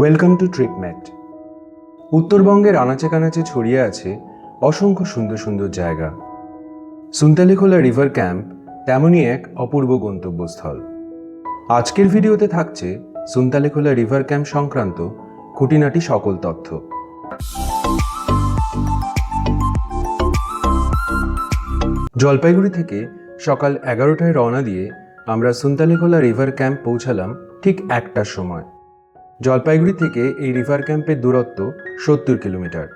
Welcome to ট্রিপম্যাট উত্তরবঙ্গের আনাচে কানাচে ছড়িয়ে আছে অসংখ্য সুন্দর সুন্দর জায়গা। সুন্তালিখোলা রিভার ক্যাম্প তেমনই এক অপূর্ব গন্তব্যস্থল। আজকের ভিডিওতে থাকছে সুন্তালিখোলা রিভার ক্যাম্প সংক্রান্ত খুঁটিনাটি সকল তথ্য। জলপাইগুড়ি থেকে সকাল এগারোটায় রওনা দিয়ে আমরা সুন্তালিখোলা রিভার ক্যাম্প পৌঁছালাম ঠিক একটার সময়। জলপাইগুড়ি থেকে এই রিভার ক্যাম্পের দূরত্ব সত্তর কিলোমিটার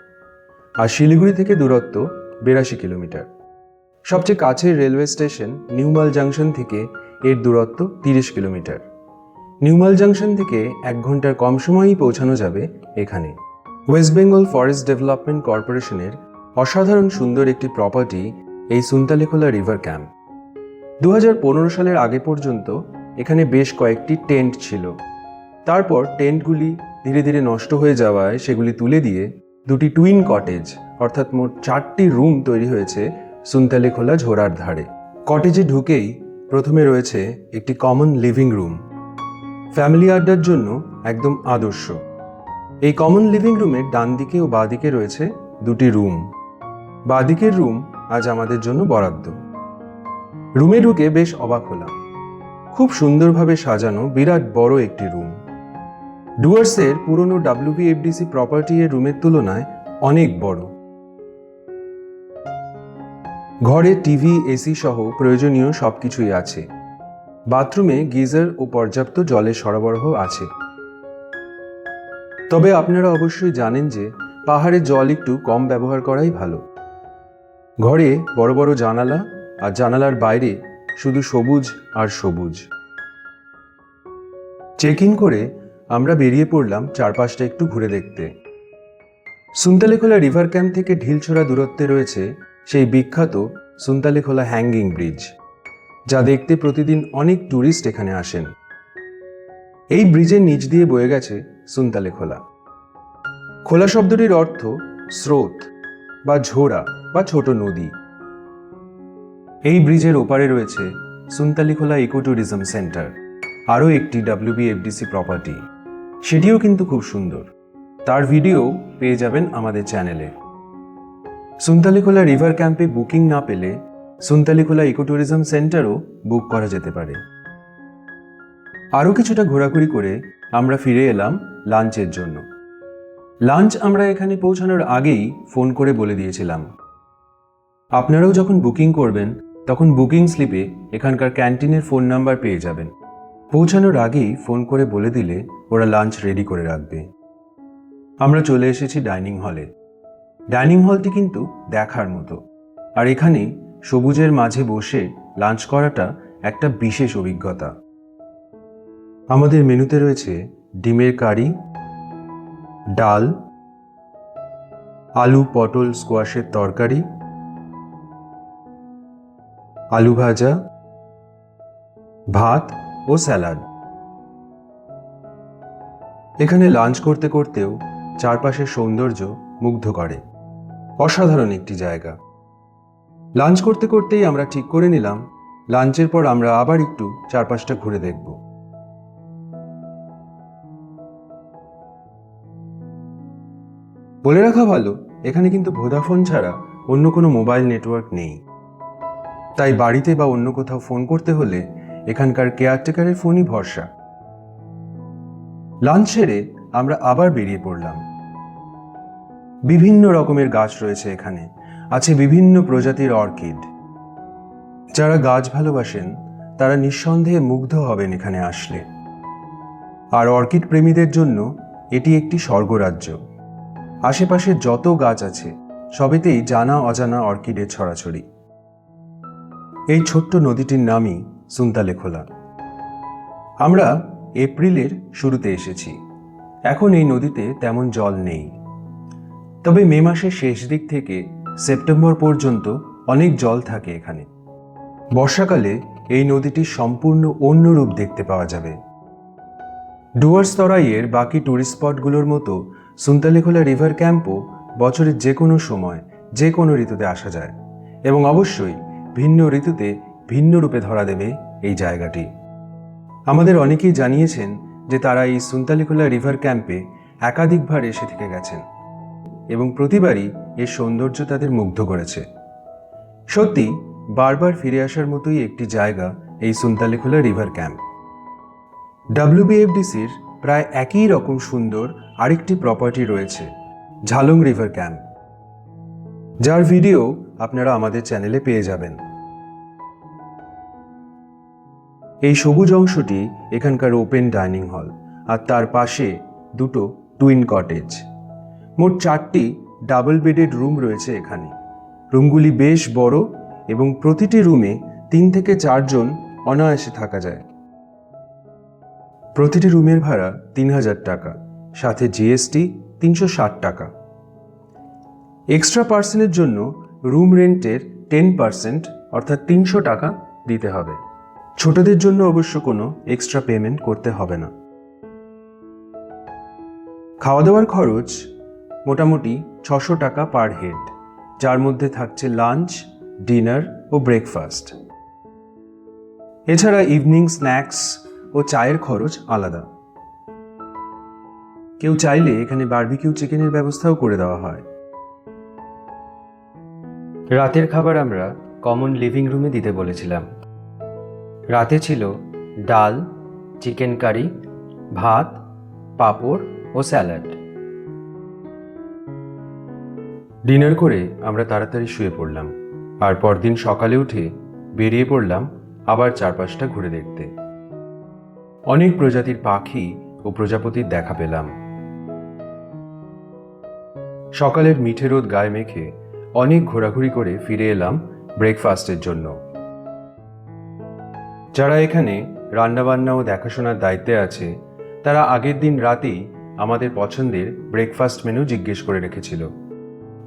আর শিলিগুড়ি থেকে দূরত্ব বিরাশি কিলোমিটার। সবচেয়ে কাছের রেলওয়ে স্টেশন নিউমাল জাংশন থেকে এর দূরত্ব তিরিশ কিলোমিটার। নিউমাল জাংশন থেকে এক ঘণ্টার কম সময়েই পৌঁছানো যাবে এখানে। ওয়েস্ট বেঙ্গল ফরেস্ট ডেভেলপমেন্ট কর্পোরেশনের অসাধারণ সুন্দর একটি প্রপার্টি এই সুন্তালিখোলা রিভার ক্যাম্প। দু হাজার পনেরো সালের আগে পর্যন্ত এখানে বেশ কয়েকটি টেন্ট ছিল। তারপর টেন্টগুলি ধীরে ধীরে নষ্ট হয়ে যাওয়ায় সেগুলি তুলে দিয়ে দুটি টুইন কটেজ, অর্থাৎ মোট চারটি রুম তৈরি হয়েছে সুনতালিখোলা ঝোড়ার ধারে। কটেজে ঢুকেই প্রথমে রয়েছে একটি কমন লিভিং রুম। ফ্যামিলি আড্ডার জন্য একদম আদর্শ। এই কমন লিভিং রুমের ডান দিকে ও বাঁ দিকে রয়েছে দুটি রুম। বাঁদিকের রুম আজ আমাদের জন্য বরাদ্দ। রুমে ঢুকে বেশ অবাক হলাম। খুব সুন্দরভাবে সাজানো বিরাট বড় একটি রুম। ডুয়ার্সের পুরনো ডাব্লিউবিএফডিসি প্রপার্টি এর রুমের তুলনায় অনেক বড়। ঘরে টিভি এসি সহ প্রয়োজনীয় সবকিছুই আছে। বাথরুমে গিজার ও পর্যাপ্ত জলের সরবরাহ আছে। তবে আপনারা অবশ্যই জানেন যে পাহাড়ে জল একটু কম ব্যবহার করাই ভালো। ঘরে বড় বড় জানালা আর জানালার বাইরে শুধু সবুজ আর সবুজ। চেক ইন করে আমরা বেরিয়ে পড়লাম চারপাশটা একটু ঘুরে দেখতে। সুন্তালিখোলা রিভার ক্যাম্প থেকে ঢিলছোড়া দূরত্বে রয়েছে সেই বিখ্যাত সুন্তালিখোলা হ্যাঙ্গিং ব্রিজ, যা দেখতে প্রতিদিন অনেক ট্যুরিস্ট এখানে আসেন। এই ব্রিজের নিচ দিয়ে বয়ে গেছে সুন্তালিখোলা। খোলা শব্দটির অর্থ স্রোত বা ঝোড়া বা ছোট নদী। এই ব্রিজের ওপারে রয়েছে সুন্তালিখোলা ইকো ট্যুরিজম সেন্টার, আরও একটি ডাব্লিউবিএফডিসি প্রপার্টি। সেটিও কিন্তু খুব সুন্দর। তার ভিডিও পেয়ে যাবেন আমাদের চ্যানেলে। সুন্তালিখোলা রিভার ক্যাম্পে বুকিং না পেলে সুন্তালিখোলা ইকো ট্যুরিজম সেন্টারও বুক করা যেতে পারে। আরও কিছুটা ঘোরাঘুরি করে আমরা ফিরে এলাম লাঞ্চের জন্য। লাঞ্চ আমরা এখানে পৌঁছানোর আগেই ফোন করে বলে দিয়েছিলাম। আপনারাও যখন বুকিং করবেন, তখন বুকিং স্লিপে এখানকার ক্যান্টিনের ফোন নাম্বার পেয়ে যাবেন। পৌঁছানোর আগেই ফোন করে বলে দিলে ওরা লাঞ্চ রেডি করে রাখবে। আমরা চলে এসেছি ডাইনিং হলে ডাইনিং হলটি কিন্তু দেখার মতো। আর এখানে সবুজের মাঝে বসে লাঞ্চ করাটা একটা বিশেষ অভিজ্ঞতা। আমাদের মেনুতে রয়েছে ডিমের কারি, ডাল, আলু পটল স্কোয়াশের তরকারি, আলু ভাজা, ভাত ও স্যালাড। এখানে লাঞ্চ করতে করতেও চারপাশের সৌন্দর্য মুগ্ধ করে। অসাধারণ একটি জায়গা। লাঞ্চ করতে করতেই আমরা ঠিক করে নিলাম, লাঞ্চের পর আমরা আবার একটু চারপাশটা ঘুরে দেখব। বলে রাখা ভালো, এখানে কিন্তু ভোদাফোন ছাড়া অন্য কোনো মোবাইল নেটওয়ার্ক নেই। তাই বাড়িতে বা অন্য কোথাও ফোন করতে হলে এখানকার কেয়ারটেকারের ফোনই ভরসা। লাঞ্চ সেরে আমরা আবার বেরিয়ে পড়লাম। বিভিন্ন রকমের গাছ রয়েছে এখানে। আছে বিভিন্ন প্রজাতির অর্কিড। যারা গাছ ভালোবাসেন, তারা নিঃসন্দেহে মুগ্ধ হবেন এখানে আসলে। আর অর্কিড প্রেমীদের জন্য এটি একটি স্বর্গরাজ্য। আশেপাশে যত গাছ আছে, সবেতেই জানা অজানা অর্কিডের ছড়াছড়ি। এই ছোট্ট নদীটির নামই সুন্তালেখোলা আমরা এপ্রিলের শুরুতে এসেছি। এখন এই নদীতে তেমন জল নেই। তবে মে মাসের শেষ দিক থেকে সেপ্টেম্বর পর্যন্ত অনেক জল থাকে এখানে। বর্ষাকালে এই নদীটির সম্পূর্ণ অন্য রূপ দেখতে পাওয়া যাবে। ডুয়ার্স তরাইয়ের বাকি ট্যুরিস্ট স্পটগুলোর মতো সুন্তালেখোলা রিভার ক্যাম্পও বছরের যে কোনো সময় যে কোনো ঋতুতে আসা যায়। এবং অবশ্যই ভিন্ন ঋতুতে ভিন্ন রূপে ধরা দেবে এই জায়গাটি। আমাদের অনেকেই জানিয়েছেন যে তারা এই সুন্তালিখোলা রিভার ক্যাম্পে একাধিকবার এসে থেকে গেছেন এবং প্রতিবারই এর সৌন্দর্য তাদের মুগ্ধ করেছে। সত্যি বারবার ফিরে আসার মতোই একটি জায়গা এই সুনতালেখোলা রিভার ক্যাম্প। ডাব্লিউবিএফডিসির প্রায় একই রকম সুন্দর আরেকটি প্রপার্টি রয়েছে, ঝালং রিভার ক্যাম্প। যার ভিডিও আপনারা আমাদের চ্যানেলে পেয়ে যাবেন। এই সবুজ অংশটি এখানকার ওপেন ডাইনিং হল, আর তার পাশে দুটো টুইন কটেজ। মোট চারটি ডাবল বেডেড রুম রয়েছে এখানে। রুমগুলি বেশ বড় এবং প্রতিটি রুমে তিন থেকে চারজন অনায়াসে থাকা যায়। প্রতিটি রুমের ভাড়া তিন হাজার টাকা, সাথে জিএসটি তিনশো ষাট টাকা। এক্সট্রা পার্সনের জন্য রুম রেন্টের টেন পার্সেন্ট, অর্থাৎ তিনশো টাকা দিতে হবে। ছোটদের জন্য অবশ্য কোনো এক্সট্রা পেমেন্ট করতে হবে না। খাওয়া দাওয়ার খরচ মোটামুটি ছশো টাকা পার হেড যার মধ্যে থাকছে লাঞ্চ ডিনার ও ব্রেকফাস্ট এছাড়া ইভিনিং স্ন্যাক্স ও চায়ের খরচ আলাদা। কেউ চাইলে এখানে বারবিকিউ চিকেনের ব্যবস্থাও করে দেওয়া হয়। রাতের খাবার আমরা কমন লিভিং রুমে দিতে বলেছিলাম। রাতে ছিল ডাল, চিকেন কারি, ভাত, পাঁপড় ও স্যালাড। ডিনার করে আমরা তাড়াতাড়ি শুয়ে পড়লাম। আর পরদিন সকালে উঠে বেরিয়ে পড়লাম আবার চারপাশটা ঘুরে দেখতে। অনেক প্রজাতির পাখি ও প্রজাপতির দেখা পেলাম। সকালের মিঠে রোদ গায়ে মেখে অনেক ঘোরাঘুরি করে ফিরে এলাম ব্রেকফাস্টের জন্য। যারা এখানে রান্নাবান্না ও দেখাশোনার দায়িত্বে আছে, তারা আগের দিন রাতেই আমাদের পছন্দের ব্রেকফাস্ট মেনু জিজ্ঞেস করে রেখেছিল।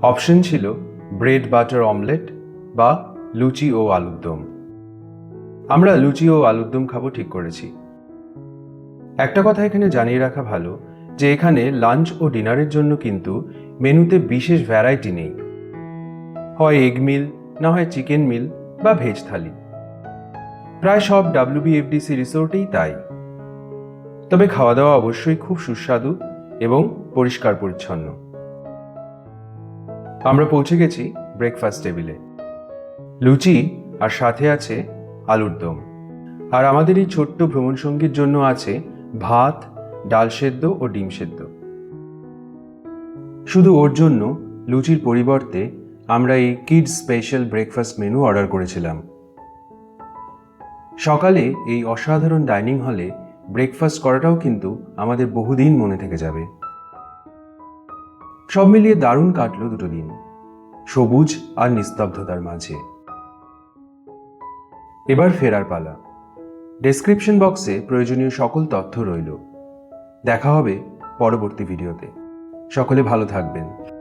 অপশন ছিল ব্রেড বাটার অমলেট বা লুচি ও আলুর দম। আমরা লুচি ও আলুর দম খাব ঠিক করেছি। একটা কথা এখানে জানিয়ে রাখা ভালো যে এখানে লাঞ্চ ও ডিনারের জন্য কিন্তু মেনুতে বিশেষ ভ্যারাইটি নেই। হয় এগ মিল না হয় চিকেন মিল বা ভেজ থালি। প্রায় সব ডাব্লিউবিএফডিসি রিসোর্টেই তাই। তবে খাওয়া দাওয়া অবশ্যই খুব সুস্বাদু এবং পরিষ্কার পরিচ্ছন্ন। আমরা পৌঁছে গেছি ব্রেকফাস্ট টেবিলে লুচি আর সাথে আছে আলুর দম। আর আমাদের এই ছোট্ট ভ্রমণ সঙ্গীর জন্য আছে ভাত, ডাল সেদ্ধ ও ডিম সেদ্ধ। শুধু ওর জন্য লুচির পরিবর্তে আমরা এই kids special breakfast menu order করেছিলাম। সকালে এই অসাধারণ ডাইনিং হলে ব্রেকফাস্ট করাটাও কিন্তু আমাদের বহুদিন মনে থেকে যাবে। সব মিলিয়ে দারুণ কাটলো দুটো দিন, সবুজ আর নিস্তব্ধতার মাঝে। এবার ফেরার পালা। ডেসক্রিপশন বক্সে প্রয়োজনীয় সকল তথ্য রইল। দেখা হবে পরবর্তী ভিডিওতে। সকলে ভালো থাকবেন।